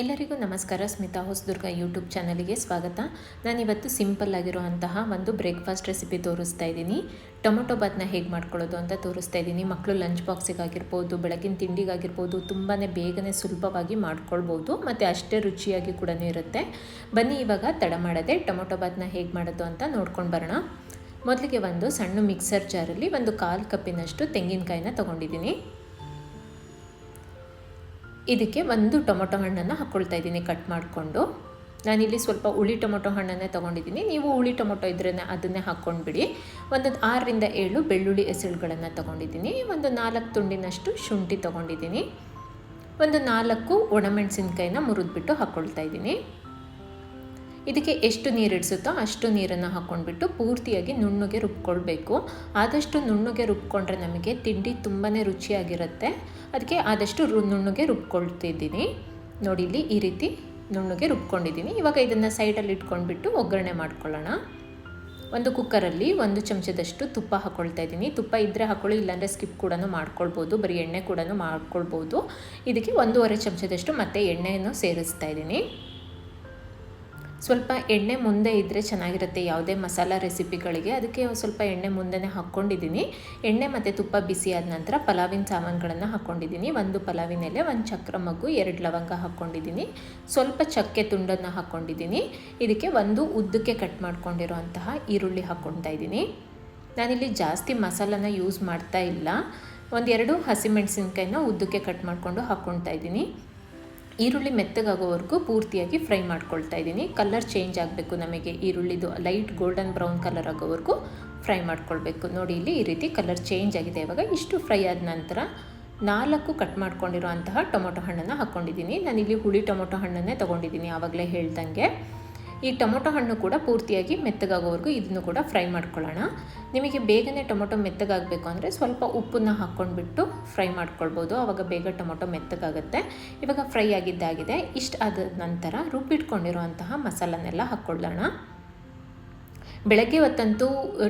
ಎಲ್ಲರಿಗೂ ನಮಸ್ಕಾರ, ಸ್ಮಿತಾ ಹೊಸದುರ್ಗ ಯೂಟ್ಯೂಬ್ ಚಾನಲಿಗೆ ಸ್ವಾಗತ. ನಾನಿವತ್ತು ಸಿಂಪಲ್ ಆಗಿರುವಂತಹ ಒಂದು ಬ್ರೇಕ್ಫಾಸ್ಟ್ ರೆಸಿಪಿ ತೋರಿಸ್ತಾ ಇದ್ದೀನಿ. ಟೊಮೊಟೊ ಬಾತ್ನ ಹೇಗೆ ಮಾಡ್ಕೊಳ್ಳೋದು ಅಂತ ತೋರಿಸ್ತಾ ಇದ್ದೀನಿ. ಮಕ್ಕಳು ಲಂಚ್ ಬಾಕ್ಸಿಗಾಗಿರ್ಬೋದು, ಬೆಳಗಿನ ತಿಂಡಿಗಾಗಿರ್ಬೋದು ತುಂಬಾ ಬೇಗನೆ ಸುಲಭವಾಗಿ ಮಾಡ್ಕೊಳ್ಬೋದು. ಮತ್ತು ಅಷ್ಟೇ ರುಚಿಯಾಗಿ ಕೂಡ ಇರುತ್ತೆ. ಬನ್ನಿ, ಇವಾಗ ತಡ ಮಾಡದೆ ಟೊಮೊಟೊ ಬಾತ್ನ ಹೇಗೆ ಮಾಡೋದು ಅಂತ ನೋಡ್ಕೊಂಡು ಬರೋಣ. ಮೊದಲಿಗೆ ಒಂದು ಸಣ್ಣ ಮಿಕ್ಸರ್ ಜಾರಲ್ಲಿ ಒಂದು ಕಾಲು ಕಪ್ಪಿನಷ್ಟು ತೆಂಗಿನಕಾಯಿನ ತೊಗೊಂಡಿದ್ದೀನಿ. ಇದಕ್ಕೆ ಒಂದು ಟೊಮೊಟೊ ಹಣ್ಣನ್ನು ಹಾಕ್ಕೊಳ್ತಾ ಇದ್ದೀನಿ, ಕಟ್ ಮಾಡಿಕೊಂಡು. ನಾನಿಲ್ಲಿ ಸ್ವಲ್ಪ ಹುಳಿ ಟೊಮೊಟೊ ಹಣ್ಣನ್ನೇ ತೊಗೊಂಡಿದ್ದೀನಿ. ನೀವು ಹುಳಿ ಟೊಮೊಟೊ ಇದ್ರೇ ಅದನ್ನೇ ಹಾಕ್ಕೊಂಡ್ಬಿಡಿ. ಒಂದು ಆರರಿಂದ ಏಳು ಬೆಳ್ಳುಳ್ಳಿ ಎಸಳುಗಳನ್ನು ತೊಗೊಂಡಿದ್ದೀನಿ. ಒಂದು ನಾಲ್ಕು ತುಂಡಿನಷ್ಟು ಶುಂಠಿ ತೊಗೊಂಡಿದ್ದೀನಿ. ಒಂದು ನಾಲ್ಕು ಒಣಮೆಣಸಿನ್ಕಾಯಿನ ಮುರಿದ್ಬಿಟ್ಟು ಹಾಕ್ಕೊಳ್ತಾ ಇದ್ದೀನಿ. ಇದಕ್ಕೆ ಎಷ್ಟು ನೀರು ಇಡಿಸುತ್ತೋ ಅಷ್ಟು ನೀರನ್ನು ಹಾಕ್ಕೊಂಡ್ಬಿಟ್ಟು ಪೂರ್ತಿಯಾಗಿ ನುಣ್ಣಗೆ ರುಬ್ಕೊಳ್ಬೇಕು. ಆದಷ್ಟು ನುಣ್ಣಗೆ ರುಬ್ಕೊಂಡ್ರೆ ನಮಗೆ ತಿಂಡಿ ತುಂಬಾ ರುಚಿಯಾಗಿರುತ್ತೆ. ಅದಕ್ಕೆ ಆದಷ್ಟು ನುಣ್ಣಗೆ ರುಬ್ಕೊಳ್ತಿದ್ದೀನಿ. ನೋಡಿ, ಇಲ್ಲಿ ಈ ರೀತಿ ನುಣ್ಣಗೆ ರುಬ್ಕೊಂಡಿದ್ದೀನಿ. ಇವಾಗ ಇದನ್ನು ಸೈಡಲ್ಲಿ ಇಟ್ಕೊಂಡ್ಬಿಟ್ಟು ಒಗ್ಗರಣೆ ಮಾಡ್ಕೊಳ್ಳೋಣ. ಒಂದು ಕುಕ್ಕರಲ್ಲಿ ಒಂದು ಚಮಚದಷ್ಟು ತುಪ್ಪ ಹಾಕ್ಕೊಳ್ತಾ ಇದ್ದೀನಿ. ತುಪ್ಪ ಇದ್ದರೆ ಹಾಕ್ಕೊಳ್ಳಿ ಇಲ್ಲಾಂದರೆ ಸ್ಕಿಪ್ ಕೂಡ ಮಾಡ್ಕೊಳ್ಬೋದು. ಬರೀ ಎಣ್ಣೆ ಕೂಡ ಮಾಡ್ಕೊಳ್ಬೋದು. ಇದಕ್ಕೆ ಒಂದೂವರೆ ಚಮಚದಷ್ಟು ಮತ್ತೆ ಎಣ್ಣೆಯನ್ನು ಸೇರಿಸ್ತಾ ಇದ್ದೀನಿ. ಸ್ವಲ್ಪ ಎಣ್ಣೆ ಮುಂದೆ ಇದ್ದರೆ ಚೆನ್ನಾಗಿರುತ್ತೆ ಯಾವುದೇ ಮಸಾಲ ರೆಸಿಪಿಗಳಿಗೆ. ಅದಕ್ಕೆ ಸ್ವಲ್ಪ ಎಣ್ಣೆ ಮುಂದೆನೇ ಹಾಕ್ಕೊಂಡಿದ್ದೀನಿ. ಎಣ್ಣೆ ಮತ್ತು ತುಪ್ಪ ಬಿಸಿ ಆದ ನಂತರ ಪಲಾವಿನ ಸಾಮಾನುಗಳನ್ನು ಹಾಕ್ಕೊಂಡಿದ್ದೀನಿ. ಒಂದು ಪಲಾವಿನ ಎಲೆ, ಒಂದು ಚಕ್ರ ಮಗು ಎರಡು ಲವಂಗ ಹಾಕ್ಕೊಂಡಿದ್ದೀನಿ. ಸ್ವಲ್ಪ ಚಕ್ಕೆ ತುಂಡನ್ನು ಹಾಕ್ಕೊಂಡಿದ್ದೀನಿ. ಇದಕ್ಕೆ ಒಂದು ಉದ್ದಕ್ಕೆ ಕಟ್ ಮಾಡ್ಕೊಂಡಿರೋಂತಹ ಈರುಳ್ಳಿ ಹಾಕ್ಕೊಳ್ತಾ ಇದ್ದೀನಿ. ನಾನಿಲ್ಲಿ ಜಾಸ್ತಿ ಮಸಾಲನ ಯೂಸ್ ಮಾಡ್ತಾ ಇಲ್ಲ. ಒಂದೆರಡು ಹಸಿಮೆಣಸಿನ್ಕಾಯಿನ ಉದ್ದಕ್ಕೆ ಕಟ್ ಮಾಡಿಕೊಂಡು ಹಾಕ್ಕೊಳ್ತಾ ಇದ್ದೀನಿ. ಈರುಳ್ಳಿ ಮೆತ್ತಗಾಗೋವರೆಗೂ ಪೂರ್ತಿಯಾಗಿ ಫ್ರೈ ಮಾಡ್ಕೊಳ್ತಾ ಇದ್ದೀನಿ. ಕಲರ್ ಚೇಂಜ್ ಆಗಬೇಕು ನಮಗೆ ಈರುಳ್ಳಿದು ಲೈಟ್ ಗೋಲ್ಡನ್ ಬ್ರೌನ್ ಕಲರ್ ಆಗೋವರೆಗೂ ಫ್ರೈ ಮಾಡ್ಕೊಳ್ಬೇಕು. ನೋಡಿ ಇಲ್ಲಿ ಈ ರೀತಿ ಕಲರ್ ಚೇಂಜ್ ಆಗಿದೆ. ಇವಾಗ ಇಷ್ಟು ಫ್ರೈ ಆದ ನಂತರ ನಾಲ್ಕು ಕಟ್ ಮಾಡ್ಕೊಂಡಿರೋ ಅಂತಹ ಟೊಮೊಟೊ ಹಣ್ಣನ್ನು ಹಾಕ್ಕೊಂಡಿದ್ದೀನಿ ನಾನಿಲ್ಲಿ ಹುಳಿ ಟೊಮೊಟೊ ಹಣ್ಣನ್ನೇ ತೊಗೊಂಡಿದ್ದೀನಿ, ಆವಾಗಲೇ ಹೇಳ್ದಂಗೆ. ಈ ಟೊಮೊಟೊ ಹಣ್ಣು ಕೂಡ ಪೂರ್ತಿಯಾಗಿ ಮೆತ್ತಗಾಗೋವರೆಗೂ ಇದನ್ನು ಕೂಡ ಫ್ರೈ ಮಾಡ್ಕೊಳ್ಳೋಣ. ನಿಮಗೆ ಬೇಗನೆ ಟೊಮೊಟೊ ಮೆತ್ತಗಾಗಬೇಕು ಅಂದರೆ ಸ್ವಲ್ಪ ಉಪ್ಪನ್ನು ಹಾಕ್ಕೊಂಡ್ಬಿಟ್ಟು ಫ್ರೈ ಮಾಡ್ಕೊಳ್ಬೋದು. ಆವಾಗ ಬೇಗ ಟೊಮೊಟೊ ಮೆತ್ತಗಾಗುತ್ತೆ. ಇವಾಗ ಫ್ರೈ ಆಗಿದ್ದಾಗಿದೆ. ಇಷ್ಟು ಆದ ನಂತರ ರುಬ್ಬಿಟ್ಕೊಂಡಿರುವಂತಹ ಮಸಾಲನೆಲ್ಲ ಹಾಕ್ಕೊಳ್ಳೋಣ. ಬೆಳಗ್ಗೆ ಹೊತ್ತಂತೂ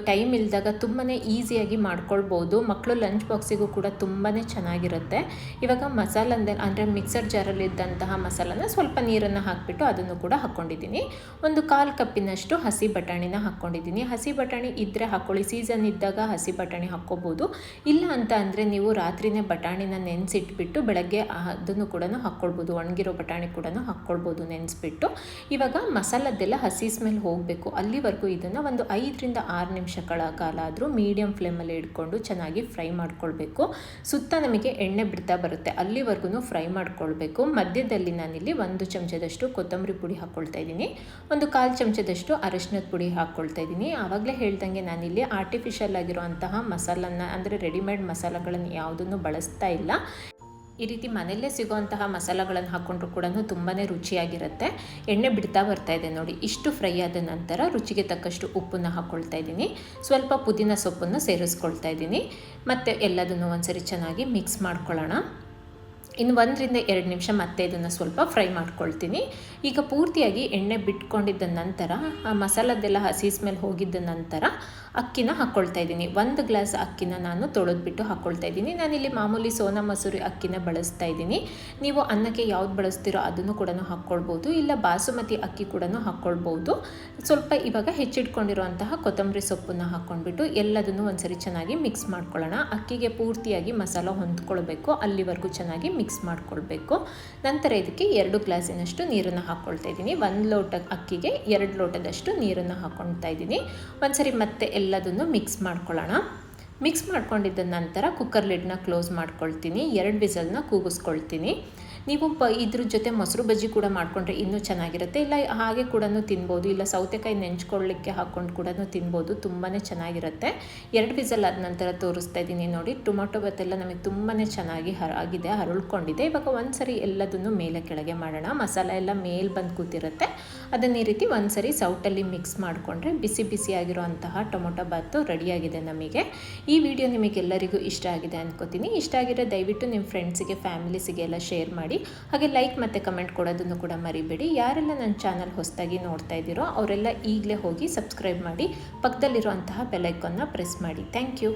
ಟೈಮ್ ಇಲ್ದಾಗ ತುಂಬಾ ಈಸಿಯಾಗಿ ಮಾಡ್ಕೊಳ್ಬೋದು. ಮಕ್ಕಳು ಲಂಚ್ ಬಾಕ್ಸಿಗೂ ಕೂಡ ತುಂಬಾ ಚೆನ್ನಾಗಿರುತ್ತೆ. ಇವಾಗ ಮಸಾಲಂದ ಅಂದರೆ ಮಿಕ್ಸರ್ ಜಾರಲ್ಲಿದ್ದಂತಹ ಮಸಾಲನ ಸ್ವಲ್ಪ ನೀರನ್ನು ಹಾಕಿಬಿಟ್ಟು ಅದನ್ನು ಕೂಡ ಹಾಕ್ಕೊಂಡಿದ್ದೀನಿ ಒಂದು ಕಾಲು ಕಪ್ಪಿನಷ್ಟು ಹಸಿ ಬಟಾಣಿನ ಹಾಕ್ಕೊಂಡಿದ್ದೀನಿ ಹಸಿ ಬಟಾಣಿ ಇದ್ದರೆ ಹಾಕ್ಕೊಳ್ಳಿ ಸೀಸನ್ ಇದ್ದಾಗ ಹಸಿ ಬಟಾಣಿ ಹಾಕ್ಕೋಬೋದು. ಇಲ್ಲ ಅಂತ ಅಂದರೆ ನೀವು ರಾತ್ರಿನೇ ಬಟಾಣಿನ ನೆನೆಸಿಟ್ಬಿಟ್ಟು ಬೆಳಗ್ಗೆ ಅದನ್ನು ಕೂಡ ಹಾಕ್ಕೊಳ್ಬೋದು. ಒಣಗಿರೋ ಬಟಾಣಿ ಕೂಡ ಹಾಕ್ಕೊಳ್ಬೋದು ನೆನೆಸ್ಬಿಟ್ಟು. ಇವಾಗ ಮಸಾಲದ್ದೆಲ್ಲ ಹಸಿ ಸ್ಮೆಲ್ ಹೋಗಬೇಕು. ಅಲ್ಲಿವರೆಗೂ ಇದನ್ನು ಒಂದು ಐದರಿಂದ ಆರು ನಿಮಿಷಗಳ ಕಾಲ ಆದರೂ ಮೀಡಿಯಂ ಫ್ಲೇಮಲ್ಲಿ ಇಟ್ಕೊಂಡು ಚೆನ್ನಾಗಿ ಫ್ರೈ ಮಾಡ್ಕೊಳ್ಬೇಕು. ಸುತ್ತ ನಮಗೆ ಎಣ್ಣೆ ಬಿಡ್ತಾ ಬರುತ್ತೆ. ಅಲ್ಲಿವರೆಗೂ ಫ್ರೈ ಮಾಡ್ಕೊಳ್ಬೇಕು. ಮಧ್ಯದಲ್ಲಿ ನಾನಿಲ್ಲಿ ಒಂದು ಚಮಚದಷ್ಟು ಕೊತ್ತಂಬರಿ ಪುಡಿ ಹಾಕ್ಕೊಳ್ತಾ ಇದ್ದೀನಿ. ಒಂದು ಕಾಲು ಚಮಚದಷ್ಟು ಅರಶಿನದ ಪುಡಿ ಹಾಕ್ಕೊಳ್ತಾ ಇದ್ದೀನಿ. ಆವಾಗಲೇ ಹೇಳ್ದಂಗೆ ನಾನಿಲ್ಲಿ ಆರ್ಟಿಫಿಷಿಯಲ್ ಆಗಿರುವಂತಹ ಮಸಾಲನ್ನ, ಅಂದರೆ ರೆಡಿಮೇಡ್ ಮಸಾಲಗಳನ್ನು ಯಾವುದನ್ನು ಬಳಸ್ತಾ ಇಲ್ಲ. ಈ ರೀತಿ ಮನೆಯಲ್ಲೇ ಸಿಗುವಂತಹ ಮಸಾಲಗಳನ್ನು ಹಾಕ್ಕೊಂಡ್ರು ಕೂಡ ತುಂಬಾ ರುಚಿಯಾಗಿರುತ್ತೆ. ಎಣ್ಣೆ ಬಿಡ್ತಾ ಬರ್ತಾ ಇದೆ ನೋಡಿ, ಇಷ್ಟು ಫ್ರೈ ಆದ ನಂತರ ರುಚಿಗೆ ತಕ್ಕಷ್ಟು ಉಪ್ಪನ್ನು ಹಾಕ್ಕೊಳ್ತಾ ಇದ್ದೀನಿ. ಸ್ವಲ್ಪ ಪುದೀನ ಸೊಪ್ಪನ್ನು ಸೇರಿಸ್ಕೊಳ್ತಾ ಇದ್ದೀನಿ. ಮತ್ತು ಎಲ್ಲದನ್ನು ಒಂದ್ಸರಿ ಚೆನ್ನಾಗಿ ಮಿಕ್ಸ್ ಮಾಡ್ಕೊಳ್ಳೋಣ. ಇನ್ನು ಒಂದರಿಂದ ಎರಡು ನಿಮಿಷ ಮತ್ತೆ ಇದನ್ನು ಸ್ವಲ್ಪ ಫ್ರೈ ಮಾಡ್ಕೊಳ್ತೀನಿ. ಈಗ ಪೂರ್ತಿಯಾಗಿ ಎಣ್ಣೆ ಬಿಟ್ಕೊಂಡಿದ್ದ ನಂತರ, ಆ ಮಸಾಲದ್ದೆಲ್ಲ ಹಸಿ ಸ್ಮೆಲ್ ಹೋಗಿದ್ದ ನಂತರ ಅಕ್ಕಿನ ಹಾಕ್ಕೊಳ್ತಾ ಇದ್ದೀನಿ. ಒಂದು ಗ್ಲಾಸ್ ಅಕ್ಕಿನ ನಾನು ತೊಳೆದ್ಬಿಟ್ಟು ಹಾಕ್ಕೊಳ್ತಾ ಇದ್ದೀನಿ. ನಾನಿಲ್ಲಿ ಮಾಮೂಲಿ ಸೋನಾ ಮಸೂರಿ ಅಕ್ಕಿನ ಬಳಸ್ತಾ ಇದ್ದೀನಿ. ನೀವು ಅನ್ನಕ್ಕೆ ಯಾವ್ದು ಬಳಸ್ತೀರೋ ಅದನ್ನು ಕೂಡ ಹಾಕ್ಕೊಳ್ಬೋದು ಇಲ್ಲ ಬಾಸುಮತಿ ಅಕ್ಕಿ ಕೂಡ ಹಾಕ್ಕೊಳ್ಬೋದು ಸ್ವಲ್ಪ ಇವಾಗ ಹೆಚ್ಚಿಟ್ಕೊಂಡಿರುವಂತಹ ಕೊತ್ತಂಬರಿ ಸೊಪ್ಪನ್ನು ಹಾಕ್ಕೊಂಡ್ಬಿಟ್ಟು ಎಲ್ಲದನ್ನು ಒಂದ್ಸರಿ ಚೆನ್ನಾಗಿ ಮಿಕ್ಸ್ ಮಾಡ್ಕೊಳ್ಳೋಣ. ಅಕ್ಕಿಗೆ ಪೂರ್ತಿಯಾಗಿ ಮಸಾಲ ಹೊಂದ್ಕೊಳ್ಬೇಕು. ಅಲ್ಲಿವರೆಗೂ ಚೆನ್ನಾಗಿ ಮಿಕ್ಸ್ ಮಾಡ್ಕೊಳ್ಬೇಕು. ನಂತರ ಇದಕ್ಕೆ ಎರಡು ಗ್ಲಾಸಿನಷ್ಟು ನೀರನ್ನು ಹಾಕ್ಕೊಳ್ತಾ ಇದ್ದೀನಿ. ಒಂದು ಲೋಟ ಅಕ್ಕಿಗೆ ಎರಡು ಲೋಟದಷ್ಟು ನೀರನ್ನು ಹಾಕ್ಕೊಳ್ತಾ ಇದ್ದೀನಿ. ಒಂದ್ಸರಿ ಮತ್ತೆ ಎಲ್ಲದನ್ನು ಮಿಕ್ಸ್ ಮಾಡ್ಕೊಳ್ಳೋಣ. ಮಿಕ್ಸ್ ಮಾಡ್ಕೊಂಡಿದ್ದ ನಂತರ ಕುಕ್ಕರ್ ಲಿಡ್ನ ಕ್ಲೋಸ್ ಮಾಡ್ಕೊಳ್ತೀನಿ. ಎರಡು ವಿಸಲ್ನ ಕೂಗಿಸ್ಕೊಳ್ತೀನಿ. ನೀವು ಪ, ಇದ್ರ ಜೊತೆ ಮೊಸರು ಬಜ್ಜಿ ಕೂಡ ಮಾಡಿಕೊಂಡ್ರೆ ಇನ್ನೂ ಚೆನ್ನಾಗಿರುತ್ತೆ. ಇಲ್ಲ, ಹಾಗೆ ಕೂಡ ತಿನ್ಬೋದು. ಇಲ್ಲ, ಸೌತೆಕಾಯಿ ನೆಂಚ್ಕೊಳ್ಳಿಕ್ಕೆ ಹಾಕ್ಕೊಂಡು ಕೂಡ ತಿನ್ಬೋದು. ತುಂಬಾ ಚೆನ್ನಾಗಿರುತ್ತೆ. ಎರಡು ವಿಸಲ್ ಆದ ನಂತರ ತೋರಿಸ್ತಾ ಇದ್ದೀನಿ ನೋಡಿ. ಟೊಮೊಟೊ ಬತ್ತೆಲ್ಲ ನಮಗೆ ತುಂಬಾ ಚೆನ್ನಾಗಿ ಹರ, ಆಗಿದೆ, ಹರಳ್ಕೊಂಡಿದೆ. ಇವಾಗ ಒಂದು ಸರಿ ಎಲ್ಲದನ್ನು ಮೇಲೆ ಕೆಳಗೆ ಮಾಡೋಣ. ಮಸಾಲೆ ಎಲ್ಲ ಮೇಲೆ ಬಂದು ಕೂತಿರುತ್ತೆ. ಅದನ್ನು ಈ ರೀತಿ ಒಂದು ಸರಿ ಸೌಟಲ್ಲಿ ಮಿಕ್ಸ್ ಮಾಡಿಕೊಂಡ್ರೆ ಬಿಸಿ ಬಿಸಿಯಾಗಿರುವಂತಹ ಟೊಮೊಟೊ ಬಾತು ರೆಡಿಯಾಗಿದೆ ನಮಗೆ. ಈ ವಿಡಿಯೋ ನಿಮಗೆಲ್ಲರಿಗೂ ಇಷ್ಟ ಆಗಿದೆ ಅಂದ್ಕೋತೀನಿ ಇಷ್ಟ ಆಗಿರೋ ದಯವಿಟ್ಟು ನಿಮ್ಮ ಫ್ರೆಂಡ್ಸಿಗೆ ಫ್ಯಾಮಿಲೀಸಿಗೆ ಎಲ್ಲ ಶೇರ್ ಮಾಡಿ. ಹಾಗೆ ಲೈಕ್ ಮತ್ತು ಕಮೆಂಟ್ ಕೊಡೋದನ್ನು ಕೂಡ ಮರಿಬೇಡಿ. ಯಾರೆಲ್ಲ ನನ್ನ ಚಾನಲ್ ಹೊಸದಾಗಿ ನೋಡ್ತಾ ಇದ್ದೀರೋ ಅವರೆಲ್ಲ ಈಗಲೇ ಹೋಗಿ ಸಬ್ಸ್ಕ್ರೈಬ್ ಮಾಡಿ. ಪಕ್ಕದಲ್ಲಿರುವಂತಹ ಬೆಲೈಕನ್ನ ಪ್ರೆಸ್ ಮಾಡಿ. Thank you